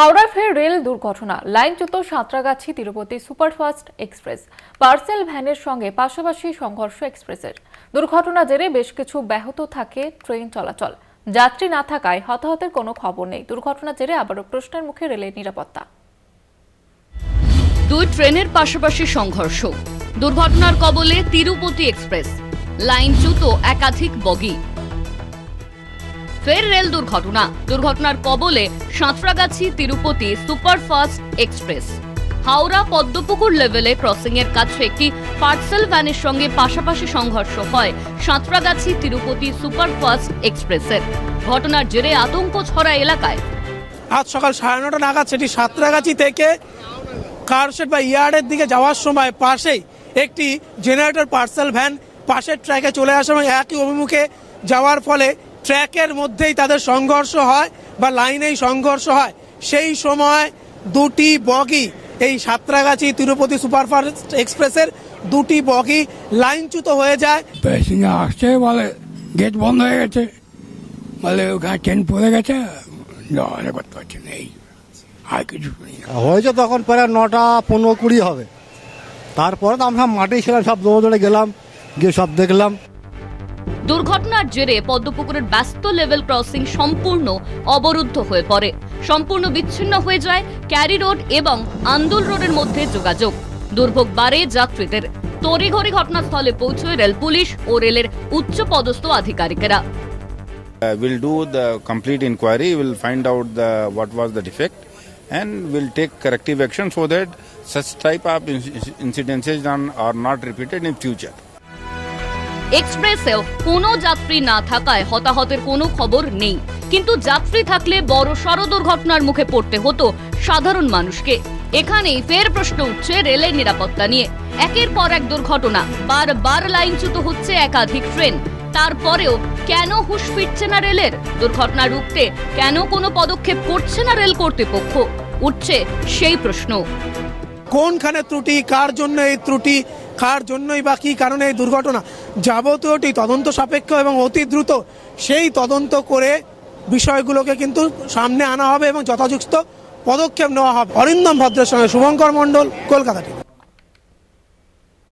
হাওড়া ফের রেল দুর্ঘটনা। লাইনচ্যুত Santragachi Tirupati superfast express. Parcel ভ্যানের সঙ্গে পাশাপাশি সংঘর্ষ এক্সপ্রেসের। দুর্ঘটনা জেরে বেশ কিছু ব্যাহত থাকে ট্রেন চলাচল। যাত্রী না থাকায় হতাহতের কোনো খবর নেই। দুর্ঘটনা জেরে আবারও প্রশ্নের মুখে রেলের নিরাপত্তা। দুই ট্রেনের পাশাপাশি সংঘর্ষ। দুর্ঘটনার কবলে তিরুপতি এক্সপ্রেস। লাইনচ্যুত একাধিক বগি। ফের রেল দুর্ঘটনা। দুর্ঘটনার কবলে সাঁতরাগাছি তিরুপতি সুপারফাস্ট এক্সপ্রেস। হাওড়া পদ্মপুকুর লেভেলে ক্রসিং এর কাছে একটি পার্সেল ভ্যানের সঙ্গে পাশাপাশি সংঘর্ষ হয় সাঁতরাগাছি তিরুপতি সুপারফাস্ট এক্সপ্রেসের। ঘটনার জেরে আতঙ্ক ছড়া এলাকায়। আজ সকাল সাড়ে নটা নাগাদ সেটি সাঁতরাগাছি থেকে কারশেড বা ইয়ার্ডের দিকে যাওয়ার সময় পাশেই একটি জেনারেটর পার্সেল ভ্যান পাশের ট্র্যাকে চলে আসে এবং একই অভিমুখে যাওয়ার ফলে ট্র্যাকের মধ্যেই তাদের সংঘর্ষ হয় বা লাইনেই সংঘর্ষ হয়। সেই সময় দুটি বগি এই সাঁতরাগাছি তিরুপতি সুপারফাস্ট এক্সপ্রেসের দুটি বগি লাইনচ্যুত হয়ে যায়। প্যাসেঞ্জার আসছে বলে গেট বন্ধ হয়ে গেছে। বলে ওখানে ট্রেন পড়ে গেছে। যাওয়া করতে পারছি না এই আর কিছু হয়েছে তখন প্রায় নটা পনেরো কুড়ি হবে। তারপরে তো আমরা মাঠেই ছিলাম সব দৌড়ে দৌড়ে গেলাম গিয়ে সব দেখলাম। দুর্ঘটনার জেরে পদ্মপুকুরের ব্যস্ত লেভেল ক্রসিং সম্পূর্ণ অবরুদ্ধ হয়ে পড়ে সম্পূর্ণ বিচ্ছিন্ন হয়ে যায় ক্যারি রোড এবং আন্দুল রোডের মধ্যে যোগাযোগ দুর্ভোগ বাড়ে যাত্রীদের তড়িঘড়ি ঘটনাস্থলে পৌঁছয় রেল পুলিশ ও রেলের উচ্চ পদস্থ আধিকারিকেরা Uh, we'll do the complete inquiry. We'll find out the what was the defect, and we'll take corrective action so that such type of inc- incidences are not repeated in future. এক্সপ্রেসেও কোনো যাত্রী না থাকায় হতাহতের কোনো খবর নেই। কিন্তু যাত্রী থাকলে বড় সড় দুর্ঘটনার মুখে পড়তে হতো সাধারণ মানুষকে। এখানেই ফের প্রশ্ন উঠছে রেলের নিরাপত্তা নিয়ে। একের পর এক দুর্ঘটনা, বারবার লাইনচ্যুত হচ্ছে একাধিক ট্রেন। তারপরেও কেন হুঁশ ফিরছে না রেলের? দুর্ঘটনা রুখতে কেন কোনো পদক্ষেপ করছে না রেল কর্তৃপক্ষ? উঠছে সেই প্রশ্ন। কোনখানে ত্রুটি, কার জন্য এই ত্রুটি? কার জন্যই বা কী কারণে এই দুর্ঘটনা? যাবতীয়টি তদন্ত সাপেক্ষ এবং অতি দ্রুত সেই তদন্ত করে বিষয়গুলোকে কিন্তু সামনে আনা হবে এবং যথাযুক্ত পদক্ষেপ নেওয়া হবে। অরিন্দম ভদ্রের সঙ্গে শুভঙ্কর মণ্ডল কলকাতা